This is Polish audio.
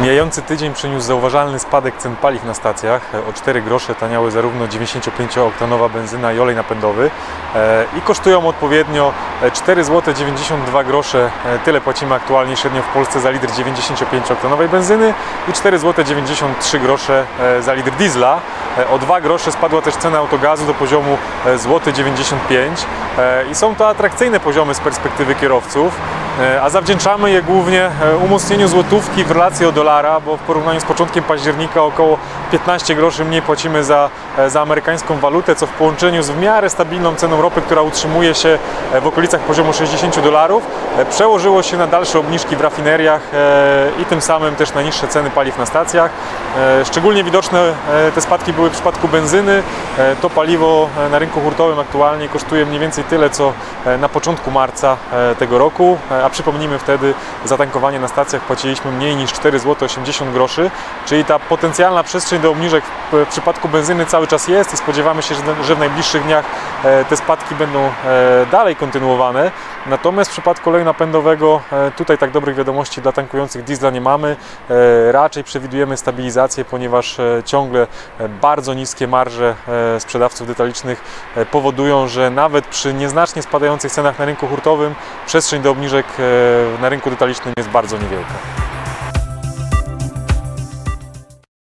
Mijający tydzień przyniósł zauważalny spadek cen paliw na stacjach. O 4 grosze taniały zarówno 95-oktanowa benzyna i olej napędowy e, i kosztują odpowiednio 4 zł 92 grosze. E, Tyle płacimy aktualnie średnio w Polsce za litr 95-oktanowej benzyny i 4 zł 93 grosze e, za litr diesla. E, O 2 grosze spadła też cena autogazu do poziomu e, złoty 95 e, i są to atrakcyjne poziomy z perspektywy kierowców. E, A zawdzięczamy je głównie e, umocnieniu złotówki w relacji do dolara, bo w porównaniu z początkiem października około 15 groszy mniej płacimy za, e, za amerykańską walutę, co w połączeniu z w miarę stabilną ceną ropy, która utrzymuje się e, w okolicach poziomu 60 dolarów, e, przełożyło się na dalsze obniżki w rafineriach i tym samym też na niższe ceny paliw na stacjach. Szczególnie widoczne te spadki były w przypadku benzyny. To paliwo na rynku hurtowym aktualnie kosztuje mniej więcej tyle, co na początku marca tego roku, a przypomnijmy wtedy za tankowanie na stacjach płaciliśmy mniej niż 4 zł 80 groszy, czyli ta potencjalna przestrzeń do obniżek w, przypadku benzyny cały czas jest i spodziewamy się, że, w najbliższych dniach e, te spadki będą e, dalej kontynuowane. Natomiast w przypadku oleju napędowego e, tutaj tak dobrych wiadomości dla tankujących diesla nie mamy. Raczej przewidujemy stabilizację, ponieważ ciągle bardzo niskie marże sprzedawców detalicznych powodują, że nawet przy nieznacznie spadających cenach na rynku hurtowym przestrzeń do obniżek na rynku detalicznym jest bardzo niewielka.